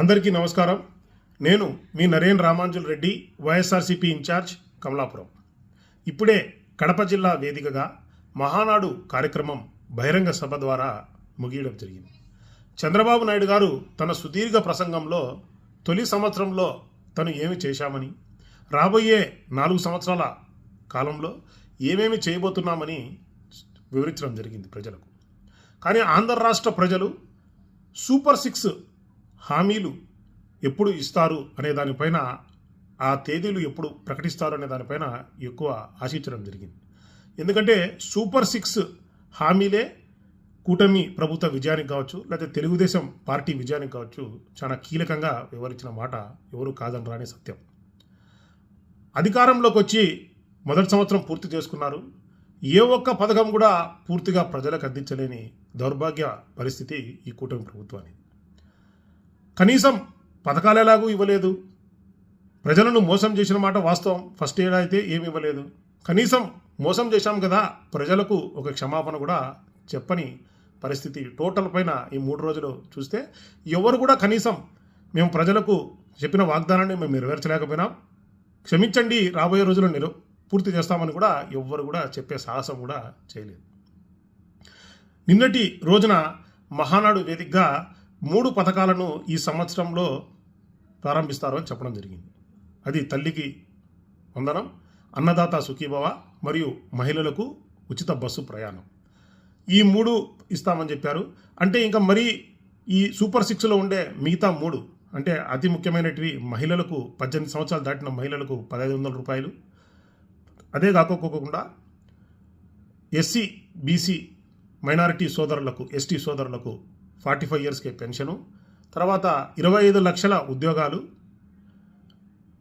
అందరికీ నమస్కారం. నేను మీ నరేన్ రామాంజుల్ రెడ్డి వైఎస్ఆర్సీపీ ఇన్ఛార్జ్ కమలాపురం. ఇప్పుడే కడప జిల్లా వేదికగా మహానాడు కార్యక్రమం బహిరంగ సభ ద్వారా ముగియడం జరిగింది. చంద్రబాబు నాయుడు గారు తన సుదీర్ఘ ప్రసంగంలో తొలి సంవత్సరంలో తను ఏమి చేశామని రాబోయే నాలుగు సంవత్సరాల కాలంలో ఏమేమి చేయబోతున్నామని వివరించడం జరిగింది ప్రజలకు. కానీ ఆంధ్ర రాష్ట్ర ప్రజలు సూపర్ సిక్స్ హామీలు ఎప్పుడు ఇస్తారు అనే దానిపైన ఆ తేదీలు ఎప్పుడు ప్రకటిస్తారు అనే దానిపైన ఎక్కువ ఆశించడం జరిగింది. ఎందుకంటే సూపర్ సిక్స్ హామీలే కూటమి ప్రభుత్వ విజయానికి కావచ్చు లేకపోతే తెలుగుదేశం పార్టీ విజయానికి కావచ్చు చాలా కీలకంగా వివరించిన మాట ఎవరు కాదని రాని సత్యం. అధికారంలోకి వచ్చి మొదటి సంవత్సరం పూర్తి చేసుకున్నారు. ఏ ఒక్క పథకం కూడా పూర్తిగా ప్రజలకు అందించలేని దౌర్భాగ్య పరిస్థితి ఈ కూటమి ప్రభుత్వానికి కనీసం పథకాలు ఎలాగూ ఇవ్వలేదు. ప్రజలను మోసం చేసిన మాట వాస్తవం. ఫస్ట్ ఇయర్ అయితే ఏమి ఇవ్వలేదు. కనీసం మోసం చేశాం కదా ప్రజలకు ఒక క్షమాపణ కూడా చెప్పని పరిస్థితి టోటల్ పైన ఈ మూడు రోజులు చూస్తే ఎవరు కూడా కనీసం మేము ప్రజలకు చెప్పిన వాగ్దానాన్ని మేము నెరవేర్చలేకపోయినాం. క్షమించండి రాబోయే రోజుల్లో నిలు పూర్తి చేస్తామని కూడా ఎవ్వరు కూడా చెప్పే సాహసం కూడా చేయలేదు. నిన్నటి రోజున మహానాడు వేదికగా మూడు పథకాలను ఈ సంవత్సరంలో ప్రారంభిస్తారు అని చెప్పడం జరిగింది. అది తల్లికి వందనం అన్నదాత సుఖీభవ మరియు మహిళలకు ఉచిత బస్సు ప్రయాణం. ఈ మూడు ఇస్తామని చెప్పారు. అంటే ఇంకా మరి ఈ సూపర్ సిక్స్లో ఉండే మిగతా మూడు అంటే అతి ముఖ్యమైనటివి మహిళలకు పద్దెనిమిది సంవత్సరాలు దాటిన మహిళలకు పదహైదు వందల రూపాయలు. అదే కాకోకోకుండా ఎస్సీ బీసీ మైనారిటీ సోదరులకు ఎస్టీ సోదరులకు ఫార్టీ ఫైవ్ ఇయర్స్కి పెన్షను. తర్వాత ఇరవై ఐదు లక్షల ఉద్యోగాలు.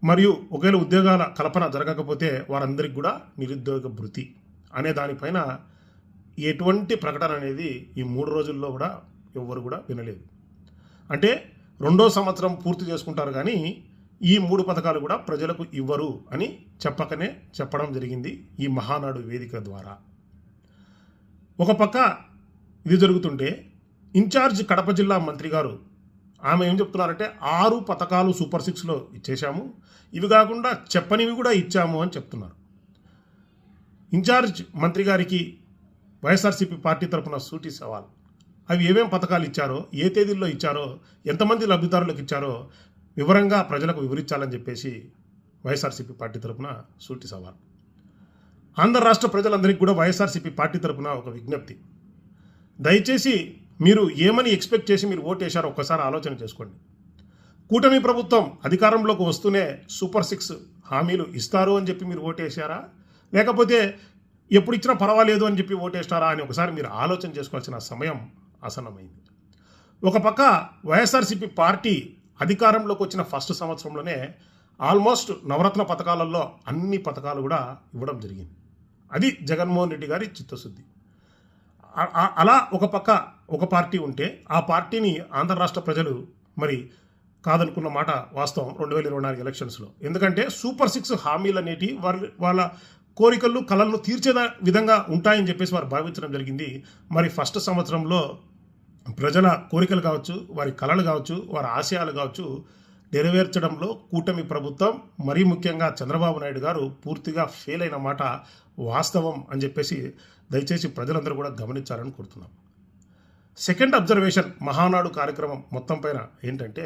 మరియు ఒకవేళ ఉద్యోగాల కల్పన జరగకపోతే వారందరికి కూడా నిరుద్యోగ భృతి అనే దానిపైన ఎటువంటి ప్రకటన అనేది ఈ మూడు రోజుల్లో కూడా ఎవ్వరు కూడా వినలేదు. అంటే రెండో సంవత్సరం పూర్తి చేసుకుంటారు కానీ ఈ మూడు పథకాలు కూడా ప్రజలకు ఇవ్వరు అని చెప్పకనే చెప్పడం జరిగింది ఈ మహానాడు వేదిక ద్వారా. ఒక పక్క ఇది జరుగుతుంటే ఇన్ఛార్జ్ కడప జిల్లా మంత్రి గారు ఆమె ఏం చెప్తున్నారంటే ఆరు పథకాలు సూపర్ సిక్స్లో ఇచ్చేశాము. ఇవి కాకుండా చెప్పనివి కూడా ఇచ్చాము అని చెప్తున్నారు. ఇన్ఛార్జ్ మంత్రి గారికి వైఎస్ఆర్సీపీ పార్టీ తరఫున సూటి సవాల్. అవి ఏమేం పథకాలు ఇచ్చారో ఏ తేదీల్లో ఇచ్చారో ఎంతమంది లబ్ధిదారులకు ఇచ్చారో వివరంగా ప్రజలకు వివరించాలని చెప్పేసి వైఎస్ఆర్సీపీ పార్టీ తరఫున సూటి సవాల్. ఆంధ్ర రాష్ట్ర ప్రజలందరికీ కూడా వైఎస్ఆర్సీపీ పార్టీ తరఫున ఒక విజ్ఞప్తి. దయచేసి మీరు ఏమని ఎక్స్పెక్ట్ చేసి మీరు ఓట్ వేశారో ఒక్కసారి ఆలోచన చేసుకోండి. కూటమి ప్రభుత్వం అధికారంలోకి వస్తూనే సూపర్ సిక్స్ హామీలు ఇస్తారు అని చెప్పి మీరు ఓటేశారా లేకపోతే ఎప్పుడు ఇచ్చినా పర్వాలేదు అని చెప్పి ఓటేస్తారా అని ఒకసారి మీరు ఆలోచన చేసుకోవాల్సిన సమయం ఆసన్నమైంది. ఒక పక్క వైఎస్ఆర్సీపీ పార్టీ అధికారంలోకి వచ్చిన ఫస్ట్ సంవత్సరంలోనే ఆల్మోస్ట్ నవరత్న పథకాలలో అన్ని పథకాలు కూడా ఇవ్వడం జరిగింది. అది జగన్మోహన్ రెడ్డి గారి చిత్తశుద్ధి. అలా ఒక పక్క ఒక పార్టీ ఉంటే ఆ పార్టీని ఆంధ్ర రాష్ట్ర ప్రజలు మరి కాదనుకున్న మాట వాస్తవం రెండు వేల ఇరవై నాలుగు ఎలక్షన్స్లో. ఎందుకంటే సూపర్ సిక్స్ హామీలు అనేటి వాళ్ళ వాళ్ళ కోరికలు కళలను తీర్చే విధంగా ఉంటాయని చెప్పేసి వారు భావించడం జరిగింది. మరి ఫస్ట్ సంవత్సరంలో ప్రజల కోరికలు కావచ్చు వారి కళలు కావచ్చు వారి ఆశయాలు కావచ్చు నెరవేర్చడంలో కూటమి ప్రభుత్వం మరీ ముఖ్యంగా చంద్రబాబు నాయుడు గారు పూర్తిగా ఫెయిల్ అయిన మాట వాస్తవం అని చెప్పేసి దయచేసి ప్రజలందరూ కూడా గమనించాలని కోరుతున్నాం. సెకండ్ అబ్జర్వేషన్ మహానాడు కార్యక్రమం మొత్తం పైన ఏంటంటే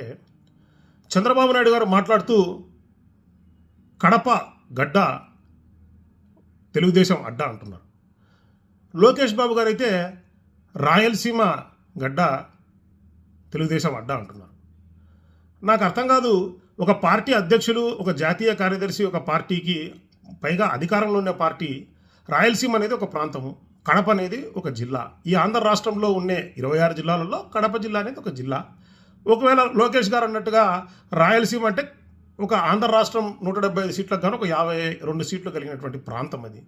చంద్రబాబు నాయుడు గారు మాట్లాడుతూ కడప గడ్డ తెలుగుదేశం అడ్డా అంటున్నారు. లోకేష్ బాబు గారు అయితే రాయలసీమ గడ్డ తెలుగుదేశం అడ్డా అంటున్నారు. నాకు అర్థం కాదు ఒక పార్టీ అధ్యక్షులు ఒక జాతీయ కార్యదర్శి ఒక పార్టీకి పైగా అధికారంలో ఉన్న పార్టీ రాయలసీమ అనేది ఒక ప్రాంతము. కడప అనేది ఒక జిల్లా. ఈ ఆంధ్ర రాష్ట్రంలో ఉండే ఇరవై ఆరు జిల్లాలలో కడప జిల్లా అనేది ఒక జిల్లా. ఒకవేళ లోకేష్ గారు అన్నట్టుగా రాయలసీమ అంటే ఒక ఆంధ్ర రాష్ట్రం నూట డెబ్బై ఐదు సీట్లకు గాను ఒక యాభై రెండు సీట్లు కలిగినటువంటి ప్రాంతం అది.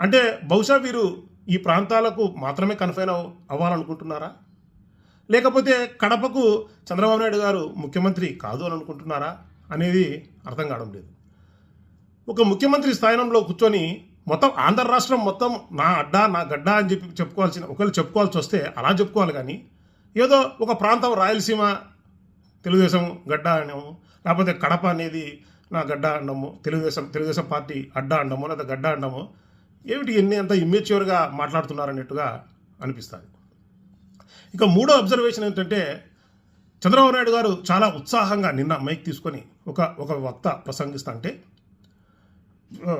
అంటే బహుశా వీరు ఈ ప్రాంతాలకు మాత్రమే కన్ఫైన్ అవ్వాలనుకుంటున్నారా? లేకపోతే కడపకు చంద్రబాబు నాయుడు గారు ముఖ్యమంత్రి కాదు అని అనుకుంటున్నారా? అనేది అర్థం కావడం లేదు. ఒక ముఖ్యమంత్రి స్థానంలో కూర్చొని మొత్తం ఆంధ్ర రాష్ట్రం మొత్తం నా అడ్డా నా గడ్డ అని చెప్పి చెప్పుకోవాల్సిన ఒకవేళ చెప్పుకోవాల్సి వస్తే అలా చెప్పుకోవాలి కానీ ఏదో ఒక ప్రాంతం రాయలసీమ తెలుగుదేశం గడ్డ అనము లేకపోతే కడప అనేది నా గడ్డ అండము తెలుగుదేశం తెలుగుదేశం పార్టీ అడ్డ అండము లేదా గడ్డ అండము ఏమిటి ఎన్ని అంత ఇమ్మెచ్యూర్గా మాట్లాడుతున్నారన్నట్టుగా అనిపిస్తుంది. ఇక మూడో అబ్జర్వేషన్ ఏంటంటే చంద్రబాబు నాయుడు గారు చాలా ఉత్సాహంగా నిన్న మైక్ తీసుకొని ఒక ఒక వక్త ప్రసంగిస్తా అంటే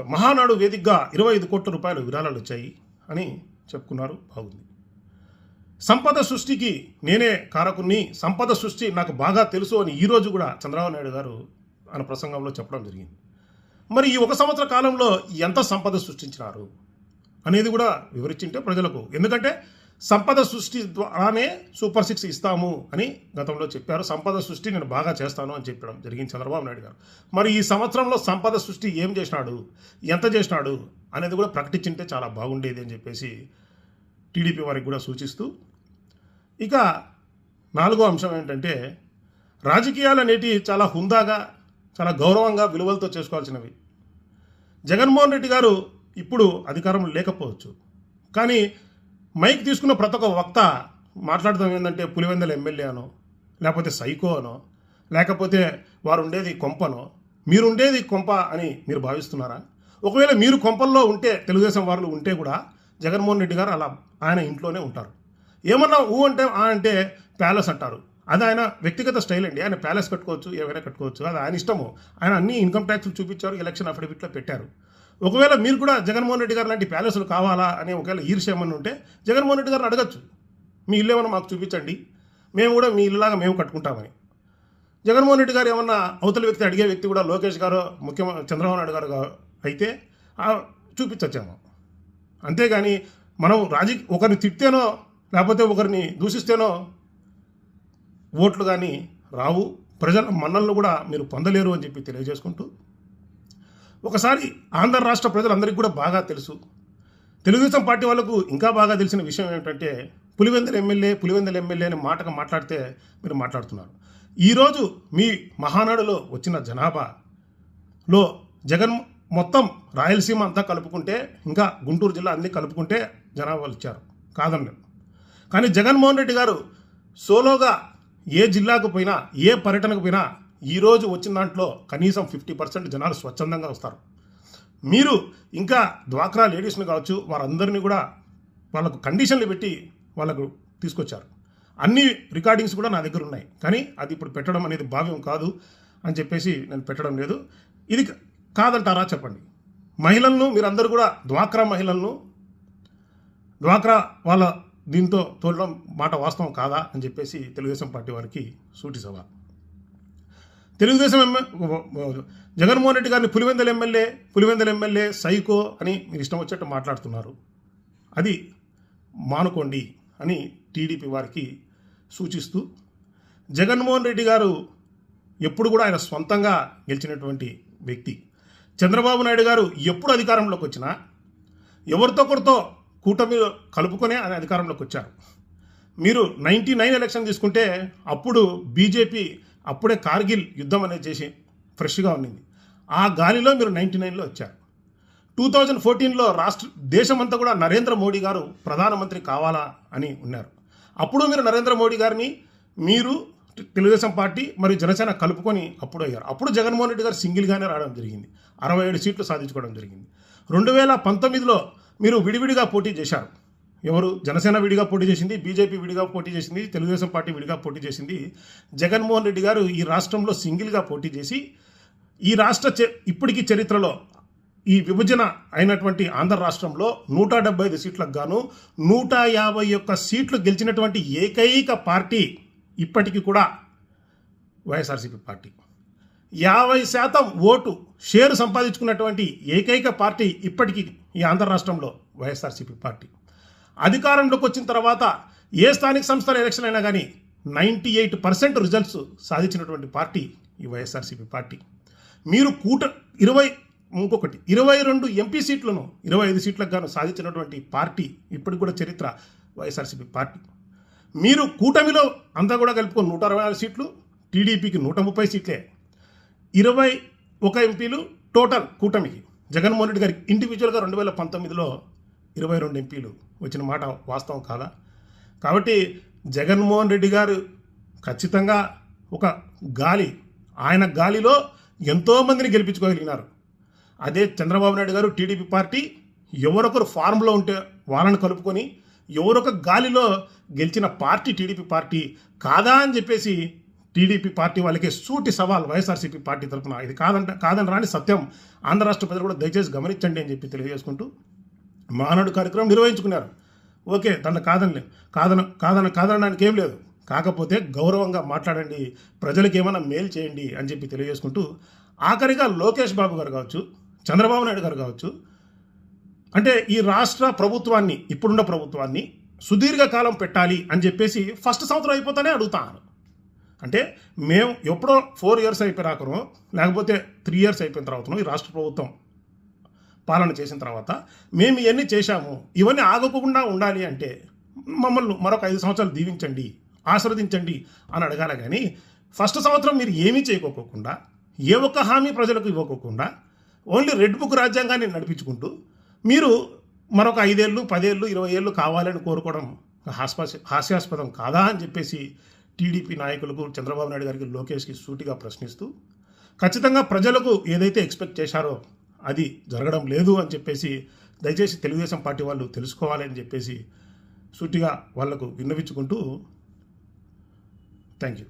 మహానాడు వేదికగా ఇరవై ఐదు కోట్ల రూపాయలు విరాళాలు వచ్చాయి అని చెప్పుకున్నారు. బాగుంది. సంపద సృష్టికి నేనే కారకుని సంపద సృష్టి నాకు బాగా తెలుసు అని ఈరోజు కూడా చంద్రబాబు నాయుడు గారు ఆయన ప్రసంగంలో చెప్పడం జరిగింది. మరి ఈ ఒక సంవత్సర కాలంలో ఎంత సంపద సృష్టించినారు అనేది కూడా వివరించింటే ప్రజలకు. ఎందుకంటే సంపద సృష్టి ద్వారానే సూపర్ సిక్స్ ఇస్తాము అని గతంలో చెప్పారు. సంపద సృష్టి నేను బాగా చేస్తాను అని చెప్పడం జరిగింది చంద్రబాబు నాయుడు గారు. మరి ఈ సంవత్సరంలో సంపద సృష్టి ఏం చేసినాడు? ఎంత చేసినాడు? అనేది కూడా ప్రకటించింటే చాలా బాగుండేది అని చెప్పేసి టీడీపీ వారికి కూడా సూచిస్తూ ఇక నాలుగో అంశం ఏంటంటే రాజకీయాలు అనేటివి చాలా హుందాగా చాలా గౌరవంగా విలువలతో చేసుకోవాల్సినవి. జగన్మోహన్ రెడ్డి గారు ఇప్పుడు అధికారంలో లేకపోవచ్చు. కానీ మైక్ తీసుకున్న ప్రతి ఒక్క వక్త మాట్లాడదాం ఏంటంటే పులివెందల ఎమ్మెల్యే అనో లేకపోతే సైకో అనో లేకపోతే వారు ఉండేది కొంపనో మీరు ఉండేది కొంప అని మీరు భావిస్తున్నారా? ఒకవేళ మీరు కొంపల్లో ఉంటే తెలుగుదేశం వాళ్ళు ఉంటే కూడా జగన్మోహన్ రెడ్డి గారు అలా ఆయన ఇంట్లోనే ఉంటారు. ఏమన్నా ఊ అంటే ఆ అంటే ప్యాలెస్ అంటారు. అది ఆయన వ్యక్తిగత స్టైల్ అండి. ఆయన ప్యాలెస్ కట్టుకోవచ్చు ఏమైనా కట్టుకోవచ్చు. అది ఆయన ఇష్టము. ఆయన అన్ని ఇన్కమ్ ట్యాక్స్లు చూపించారు ఎలక్షన్ అఫిడవిట్లో పెట్టారు. ఒకవేళ మీరు కూడా జగన్మోహన్ రెడ్డి గారు లాంటి ప్యాలెస్లు కావాలా అని ఒకవేళ ఈర్ష్యమని ఏమన్నా ఉంటే జగన్మోహన్ రెడ్డి గారిని అడగచ్చు. మీ ఇల్లు ఏమైనా మాకు చూపించండి. మేము కూడా మీ ఇల్లులాగా మేము కట్టుకుంటామని. జగన్మోహన్ రెడ్డి గారు ఏమన్నా అవతల వ్యక్తి అడిగే వ్యక్తి కూడా లోకేష్ గారు ముఖ్యమంత్రి చంద్రబాబు నాయుడు గారు అయితే చూపించచ్చాము. అంతేగాని మనం రాజకీయ ఒకరిని తిట్టేనో లేకపోతే ఒకరిని దూషిస్తేనో ఓట్లు కానీ రావు. ప్రజల మన్నలను కూడా మీరు పొందలేరు అని చెప్పి తెలియజేసుకుంటూ ఒకసారి ఆంధ్ర రాష్ట్ర ప్రజలందరికీ కూడా బాగా తెలుసు. తెలుగుదేశం పార్టీ వాళ్ళకు ఇంకా బాగా తెలిసిన విషయం ఏమిటంటే పులివెందుల ఎమ్మెల్యే పులివెందుల ఎమ్మెల్యే అని మాటగా మాట్లాడితే మీరు మాట్లాడుతున్నారు. ఈరోజు మీ మహానాడులో వచ్చిన జనాభాలో జగన్ మొత్తం రాయలసీమ అంతా కలుపుకుంటే ఇంకా గుంటూరు జిల్లా అన్నీ కలుపుకుంటే జనాభాలు ఇచ్చారు. కాదండి కానీ జగన్మోహన్ రెడ్డి గారు సోలోగా ఏ జిల్లాకు పోయినా ఏ పర్యటనకు పోయినా ఈరోజు వచ్చిన దాంట్లో కనీసం ఫిఫ్టీ పర్సెంట్ జనాలు స్వచ్ఛందంగా వస్తారు. మీరు ఇంకా డ్వాక్రా లేడీస్ని కావచ్చు వారందరినీ కూడా వాళ్ళకు కండిషన్లు పెట్టి వాళ్ళకు తీసుకొచ్చారు. అన్ని రికార్డింగ్స్ కూడా నా దగ్గర ఉన్నాయి. కానీ అది ఇప్పుడు పెట్టడం అనేది భావ్యం కాదు అని చెప్పేసి నేను పెట్టడం లేదు. ఇది కాదంటారా చెప్పండి? మహిళలను మీరందరూ కూడా డ్వాక్రా మహిళలను డ్వాక్రా వాళ్ళ దీంతో తోడడం మాట వాస్తవం కాదా అని చెప్పేసి తెలుగుదేశం పార్టీ వారికి సూటి సవాల్ తెలుగుదేశం ఎమ్మె జగన్మోహన్ రెడ్డి గారిని Pulivendula MLA Pulivendula MLA psycho అని మీరు ఇష్టం వచ్చేట్టు మాట్లాడుతున్నారు. అది మానుకోండి అని టీడీపీ వారికి సూచిస్తూ జగన్మోహన్ రెడ్డి గారు ఎప్పుడు కూడా ఆయన సొంతంగా గెలిచినటువంటి వ్యక్తి. చంద్రబాబు నాయుడు గారు ఎప్పుడు అధికారంలోకి వచ్చినా ఎవరితో ఒకరితో కూటమి కలుపుకొనే ఆయన అధికారంలోకి వచ్చారు. మీరు నైంటీ నైన్ ఎలక్షన్ తీసుకుంటే అప్పుడు బీజేపీ అప్పుడే కార్గిల్ యుద్ధం అనేది చేసి ఫ్రెష్గా ఉన్నింది. ఆ గాలిలో మీరు నైంటీ నైన్లో వచ్చారు. టూ థౌజండ్ ఫోర్టీన్లో రాష్ట్ర దేశమంతా కూడా నరేంద్ర మోడీ గారు ప్రధానమంత్రి కావాలా అని ఉన్నారు. అప్పుడు మీరు నరేంద్ర మోడీ గారిని మీరు తెలుగుదేశం పార్టీ మరియు జనసేన కలుపుకొని అప్పుడు అయ్యారు. అప్పుడు జగన్మోహన్ రెడ్డి గారు సింగిల్గానే రావడం జరిగింది. అరవై ఏడు సీట్లు సాధించుకోవడం జరిగింది. రెండు వేల పంతొమ్మిదిలో మీరు విడివిడిగా పోటీ చేశారు. ఎవరు జనసేన విడిగా పోటీ చేసింది బీజేపీ విడిగా పోటీ చేసింది తెలుగుదేశం పార్టీ విడిగా పోటీ చేసింది. జగన్మోహన్ రెడ్డి గారు ఈ రాష్ట్రంలో సింగిల్గా పోటీ చేసి ఈ రాష్ట్ర చ ఇప్పటికీ చరిత్రలో ఈ విభజన అయినటువంటి ఆంధ్ర రాష్ట్రంలో నూట డెబ్బై ఐదు సీట్లకు గాను నూట యాభై ఒక్క సీట్లు గెలిచినటువంటి ఏకైక పార్టీ ఇప్పటికీ కూడా వైఎస్ఆర్సీపీ పార్టీ. యాభై శాతం ఓటు షేరు సంపాదించుకున్నటువంటి ఏకైక పార్టీ ఇప్పటికీ ఈ ఆంధ్ర రాష్ట్రంలో వైఎస్ఆర్సీపీ పార్టీ. అధికారంలోకి వచ్చిన తర్వాత ఏ స్థానిక సంస్థల ఎలక్షన్ అయినా కానీ నైంటీ ఎయిట్ పర్సెంట్ రిజల్ట్స్ సాధించినటువంటి పార్టీ ఈ వైఎస్ఆర్సీపీ పార్టీ. మీరు కూట ఇరవై ఇంకొకటి ఇరవై రెండు ఎంపీ సీట్లను ఇరవై ఐదు సీట్లకు గాను సాధించినటువంటి పార్టీ ఇప్పటికి కూడా చరిత్ర వైఎస్ఆర్సీపీ పార్టీ. మీరు కూటమిలో అంతా కూడా కలుపుకొని నూట అరవై నాలుగు సీట్లు టీడీపీకి నూట ముప్పై సీట్లే. ఇరవై ఒక ఎంపీలు టోటల్ కూటమికి. జగన్మోహన్ రెడ్డి గారికి ఇండివిజువల్గా రెండు వేల పంతొమ్మిదిలో ఇరవై రెండు ఎంపీలు వచ్చిన మాట వాస్తవం కాదా? కాబట్టి జగన్మోహన్ రెడ్డి గారు ఖచ్చితంగా ఒక గాలి ఆయన గాలిలో ఎంతోమందిని గెలిపించుకోగలిగినారు. అదే చంద్రబాబు నాయుడు గారు టీడీపీ పార్టీ ఎవరొకరు ఫార్మ్లో ఉంటే వాళ్ళని కలుపుకొని ఎవరొక గాలిలో గెలిచిన పార్టీ టీడీపీ పార్టీ కాదా అని చెప్పేసి టీడీపీ పార్టీ వాళ్ళకి సూటి సవాల్ వైఎస్ఆర్సీపీ పార్టీ తరఫున ఇది కాదంట కాదని రాని సత్యం ఆంధ్ర రాష్ట్ర ప్రజలు కూడా దయచేసి గమనించండి అని చెప్పి తెలియజేసుకుంటూ మానవుడు కార్యక్రమం నిర్వహించుకున్నారు. ఓకే దాన్ని కాదనలే. కాదన కాదన కాదనడానికి ఏం లేదు. కాకపోతే గౌరవంగా మాట్లాడండి. ప్రజలకు ఏమైనా మేలు చేయండి అని చెప్పి తెలియజేసుకుంటూ ఆఖరిగా లోకేష్ బాబు గారు కావచ్చు చంద్రబాబు నాయుడు గారు కావచ్చు అంటే ఈ రాష్ట్ర ప్రభుత్వాన్ని ఇప్పుడున్న ప్రభుత్వాన్ని సుదీర్ఘకాలం పెట్టాలి అని చెప్పేసి ఫస్ట్ సంవత్సరం అయిపోతానే అడుగుతాను అంటే మేము ఎప్పుడో ఫోర్ ఇయర్స్ అయిపోయినాకనో లేకపోతే త్రీ ఇయర్స్ అయిపోయిన తర్వాతనో ఈ రాష్ట్ర ప్రభుత్వం పాలన చేసిన తర్వాత మేము ఇవన్నీ చేశాము ఇవన్నీ ఆగకుండా ఉండాలి అంటే మమ్మల్ని మరొక ఐదు సంవత్సరాలు దీవించండి ఆశీర్వదించండి అని అడగాలి కానీ ఫస్ట్ సంవత్సరం మీరు ఏమీ చేయకోకుండా ఏ ఒక్క హామీ ప్రజలకు ఇవ్వకోకుండా ఓన్లీ రెడ్ బుక్ రాజ్యాంగాన్ని నడిపించుకుంటూ మీరు మరొక ఐదేళ్ళు పదేళ్ళు ఇరవై ఏళ్ళు కావాలని కోరుకోవడం హాస్పాస్ హాస్యాస్పదం కాదా అని చెప్పేసి టీడీపీ నాయకులకు చంద్రబాబు నాయుడు గారికి లోకేష్కి సూటిగా ప్రశ్నిస్తూ ఖచ్చితంగా ప్రజలకు ఏదైతే ఎక్స్పెక్ట్ చేశారో అది జరగడం లేదు అని చెప్పేసి దయచేసి తెలుగుదేశం పార్టీ వాళ్ళు తెలుసుకోవాలి అని చెప్పేసి సూటిగా వాళ్ళకు విన్నవించుకుంటూ థ్యాంక్ యూ.